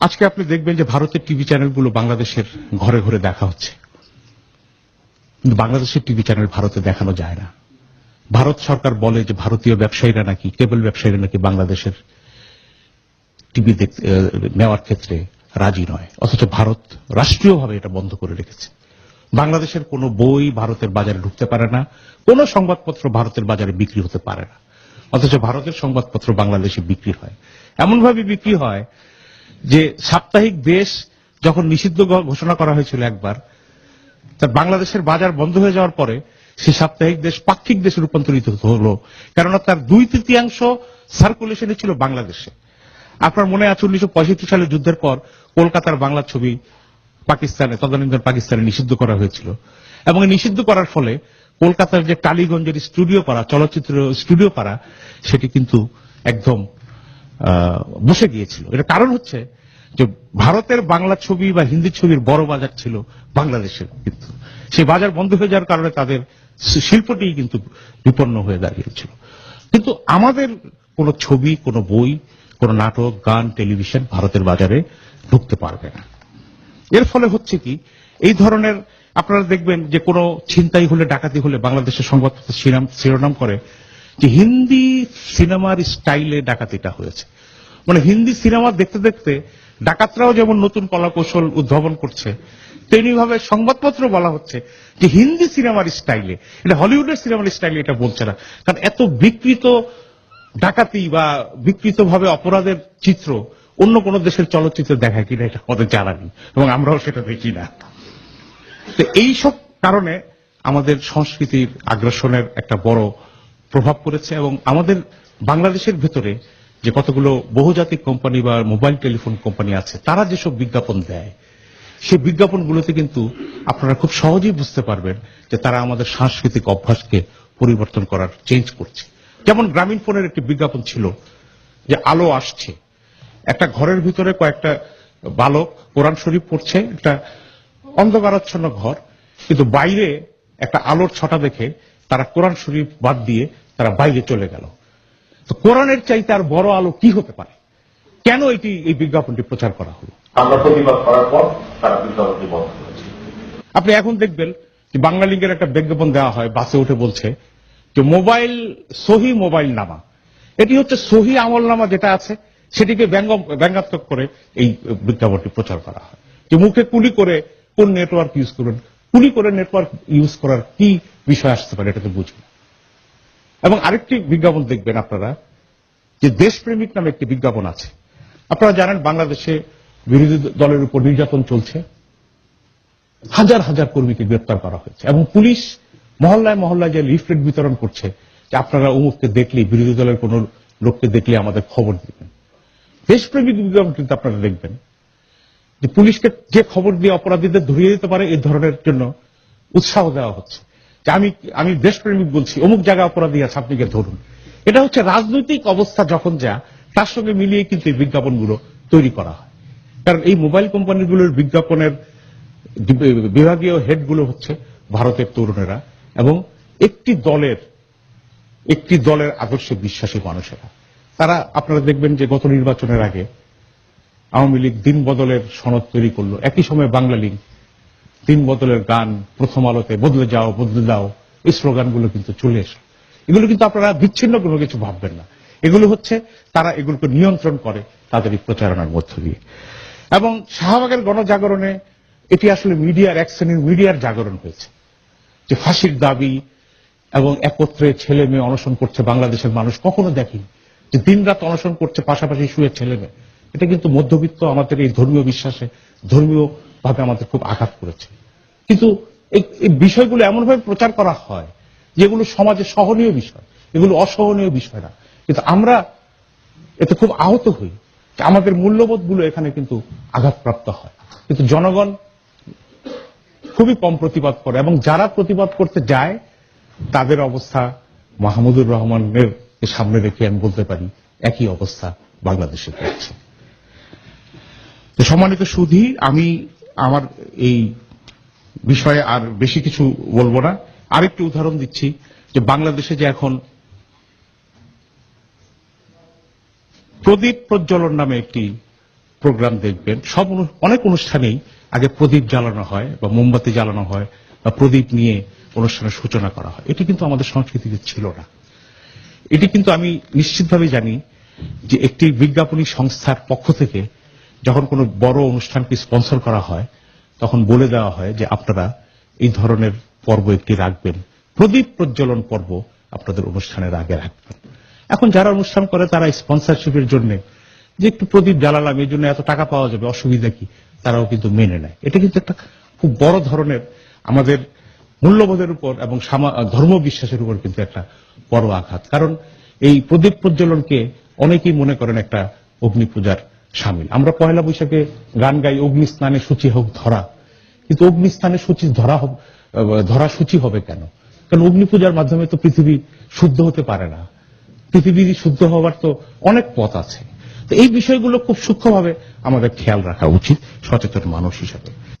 আজকে আপনি দেখবেন যে ভারতের টিভি চ্যানেলগুলো বাংলাদেশের ঘরে ঘরে দেখা হচ্ছে। কিন্তু বাংলাদেশের টিভি চ্যানেল ভারতে দেখানো যায় না। ভারত সরকার বলে যে ভারতীয় ব্যবসায়ীরা নাকি, কেবল ব্যবসায়ীরা নাকি বাংলাদেশের টিভি নেওয়ার ক্ষেত্রে রাজি নয়। অথচ ভারত রাষ্ট্রীয়ভাবে এটা বন্ধ করে রেখেছে। বাংলাদেশের কোনো বই ভারতের বাজারে ঢুকতে পারে না, কোনো সংবাদপত্র ভারতের বাজারে বিক্রি হতে পারে না। অথচ ভারতের সংবাদপত্র বাংলাদেশে বিক্রি হয়। এমনভাবে বিক্রি হয় যে সাপ্তাহিক দেশ যখন নিষিদ্ধ ঘোষণা করা হয়েছিল একবার তার বাংলাদেশের বাজার বন্ধ হয়ে যাওয়ার পরে সেই সাপ্তাহিক দেশ পাক্ষিক দেশে রূপান্তরিত হলো। কেননা তার দুই তৃতীয়াংশ সার্কুলেশনে ছিল বাংলাদেশে। আপনার মনে আছে উনিশশো পঁয়ষট্টি সালে যুদ্ধের পর কলকাতার বাংলা ছবি পাকিস্তানে তদানীন্তন পাকিস্তানে নিষিদ্ধ করা হয়েছিল। এবং নিষিদ্ধ করার ফলে কলকাতার যে টালিগঞ্জের স্টুডিও পাড়া, চলচ্চিত্র স্টুডিও পাড়া, সেটি কিন্তু একদম বসে গিয়েছিল। এটা কারণ হচ্ছে যে ভারতের বাংলা ছবি বা হিন্দি ছবির বড় বাজার ছিল বাংলাদেশের কিন্তু। সেই বাজার বন্ধ হয়ে যাওয়ার কারণে তাদের শিল্পটি কিন্তু বিপন্ন হয়ে দাঁড়িয়েছিল। কিন্তু আমাদের কোনো ছবি, কোনো বই, কোনো নাটক, গান, টেলিভিশন ভারতের বাজারে ঢুকতে পারবে না। এর ফলে হচ্ছে কি, এই ধরনের আপনারা দেখবেন যে কোনো ছিনতাই হলে, ডাকাতি হলে বাংলাদেশের সংবাদপত্র শিরোনাম- করে যে হিন্দি সিনেমার স্টাইলে ডাকাতিটা হয়েছে। মানে হিন্দি সিনেমা দেখতে দেখতে ডাকাতরাও যেমন নতুন কলা কৌশল উদ্ভাবন করছে তেমনি ভাবে সংবাদপত্র বলা হচ্ছে যে হিন্দি সিনেমার স্টাইলে, এটা হলিউডের সিনেমার স্টাইলে এটা বলছে না। কারণ এত বিকৃত ডাকাতি বা বিকৃত ভাবে অপরাধের চিত্র অন্য কোন দেশের চলচ্চিত্রে দেখায় কিনা এটা আমাদের জানা নেই, এবং আমরাও সেটা দেখি না। তো এইসব কারণে আমাদের সংস্কৃতির আগ্রাসনের একটা বড় প্রভাব পড়েছে এবং আমাদের বাংলাদেশের ভেতরে যে কতগুলো বহুজাতিক কোম্পানি বা মোবাইল টেলিফোন কোম্পানি আছে, তারা যেসব বিজ্ঞাপন দেয়, সেই বিজ্ঞাপনগুলোতে কিন্তু আপনারা খুব সহজেই বুঝতে পারবেন যে তারা আমাদের সাংস্কৃতিক অভ্যাসকে পরিবর্তন করার চেঞ্জ করছে। যেমন গ্রামীণ ফোনের একটি বিজ্ঞাপন ছিল যে আলো আসছে। একটা ঘরের ভিতরে কয়েকটা বালক কোরআন শরীফ পড়ছে, একটা অন্ধকারাচ্ছন্ন ঘর, কিন্তু বাইরে একটা আলোর ছটা দেখে তারা কোরআন শরীফ বাদ দিয়ে তারা বাইরে চলে গেল। তো কোরআনের চাইতে আর বড় আলো কি হতে পারে? কেন এটি এই বিজ্ঞাপনটি প্রচার করা হলো? আমরা প্রতিবাদ করার পর তারা বিজ্ঞাপনটি বন্ধ করেছে। আপনি এখন দেখবেন যে বাংলালিংকের একটা বিজ্ঞাপন দেওয়া হয় বাসে উঠে বলছে যে মোবাইল সহি মোবাইল নামা। এটি হচ্ছে সহি আমল নামা যেটা আছে সেটিকে ব্যঙ্গ ব্যঙ্গাত্মক করে এই বিজ্ঞাপনটি প্রচার করা হয়। যে মুখে কুলি করে কোন নেটওয়ার্ক ইউজ করবেন কুলি করে নেটওয়ার্ক ইউজ করার কি বিষয় আসতে পারে এটা তো বুঝি এবং আরেকটি বিজ্ঞাপন দেখবেন আপনারা, যে দেশপ্রেমিক নামে একটি বিজ্ঞাপন আছে। আপনারা জানেন বাংলাদেশে বিরোধী দলের উপর নির্যাতন চলছে। হাজার হাজার কর্মীকে গ্রেপ্তার করা হয়েছে। এবং পুলিশ মহল্লায় মহল্লায় যে লিফলেট বিতরণ করছে, যে আপনারা অমুককে দেখলে বিরোধী দলের কোন লোককে দেখলে আমাদের খবর দিবেন। দেশপ্রেমিক বিজ্ঞাপন কিন্তু আপনারা দেখবেন। যে পুলিশকে যে খবর দিয়ে অপরাধীদের ধরিয়ে দিতে পারে এই ধরনের জন্য উৎসাহ দেওয়া হচ্ছে। যে আমি আমি দেশপ্রেমিক বলছি, অমুক জায়গায় অপরাধী আছে, আপনি ধরুন। এটা হচ্ছে রাজনৈতিক অবস্থা যখন যা, তার সঙ্গে মিলিয়ে কিন্তু এই বিজ্ঞাপনগুলো তৈরি করা হয়। কারণ এই মোবাইল কোম্পানিগুলোর বিজ্ঞাপনের বিভাগীয় হেডগুলো হচ্ছে ভারতের তরুণেরা এবং একটি দলের একটি দলের আদর্শে বিশ্বাসী মানুষেরা। তারা, আপনারা দেখবেন যে গত নির্বাচনের আগে আওয়ামী লীগ দিন বদলের সনদ তৈরি করল। একই সময় বাংলা লীগ দিন বদলের গান প্রথম আলোতে বদলে যাও, বদলে দাও, এই স্লোগানগুলো কিন্তু চলে এসে এগুলো কিন্তু আপনারা বিচ্ছিন্ন কোনো কিছু ভাববেন না। এগুলো হচ্ছে তারা এগুলোকে নিয়ন্ত্রণ করে তাদের এই প্রচারণার মধ্য দিয়ে। এবং শাহবাগের গণজাগরণে এটি আসলে মিডিয়ার এক শ্রেণির মিডিয়ার জাগরণ হয়েছে। যে ফাঁসির দাবি এবং একত্রে ছেলে মেয়ে অনশন করছে বাংলাদেশের মানুষ কখনো দেখেনি। যে দিনরাত অনশন করছে পাশাপাশি শুয়ে ছেলে মেয়ে। এটা কিন্তু মধ্যবিত্ত আমাদের এই ধর্মীয় বিশ্বাসে ধর্মীয় ভাবে আমাদের খুব আঘাত করেছে। কিন্তু এই বিষয়গুলো এমনভাবে প্রচার করা হয় যেগুলো সমাজে সহনীয় বিষয়, এগুলো অসহনীয় বিষয় না। কিন্তু আমরা এতে খুব আহত হই আমাদের মূল্যবোধগুলো এখানে কিন্তু আঘাতপ্রাপ্ত হয়। কিন্তু জনগণ খুবই কম প্রতিবাদ করে এবং যারা প্রতিবাদ করতে যায়, তাদের অবস্থা মাহমুদুর রহমানের সামনে রেখে আমি বলতে পারি, একই অবস্থা বাংলাদেশে হচ্ছে। তো সম্মানিত সুধী, আমি আমার এই বিষয়ে আর বেশি কিছু বলব না। আরেকটি উদাহরণ দিচ্ছি, যে বাংলাদেশে যে এখন প্রদীপ প্রজ্বলন নামে একটি প্রোগ্রাম দেখবেন। সব অনু- অনেক অনুষ্ঠানেই আগে প্রদীপ জ্বালানো হয় বা মোমবাতি জ্বালানো হয় বা প্রদীপ নিয়ে অনুষ্ঠানের সূচনা করা হয়। এটি কিন্তু আমাদের সংস্কৃতিতে ছিল না। এটি কিন্তু আমি নিশ্চিতভাবে জানি যে একটি বিজ্ঞাপনী সংস্থার পক্ষ থেকে যখন কোনো বড় অনুষ্ঠানকে স্পন্সর করা হয়, তখন বলে দেওয়া হয় যে আপনারা এই ধরনের পর্ব একটি রাখবেন। প্রদীপ প্রজ্বলন পর্ব আপনাদের অনুষ্ঠানের আগে রাখবেন। এখন যারা অনুষ্ঠান করে, তারা স্পন্সরশিপের জন্য যে একটু প্রদীপ জ্বালালাম, এই জন্য এত টাকা পাওয়া যাবে, অসুবিধা কি? তারাও কিন্তু মেনে নেয়। এটা কিন্তু একটা খুব বড় ধরনের আমাদের মূল্যবোধের উপর এবং ধর্ম বিশ্বাসের উপর কিন্তু একটা বড় আঘাত। কারণ এই প্রদীপ প্রজ্বলনকে অনেকেই মনে করেন একটা অগ্নি পূজার সামিল। আমরা পয়লা বৈশাখে গান গাই অগ্নি স্নানে সূচি হোক, ধরা। কিন্তু অগ্নি স্নানে সূচি ধরা ধরা সূচি হবে কেন? কারণ অগ্নি পূজার মাধ্যমে তো পৃথিবী শুদ্ধ হতে পারে না। পৃথিবী শুদ্ধ হওয়ার তো অনেক পথ আছে। তো এই বিষয়গুলো খুব সূক্ষ্মভাবে আমাদের খেয়াল রাখা উচিত সচেতন মানুষ হিসাবে।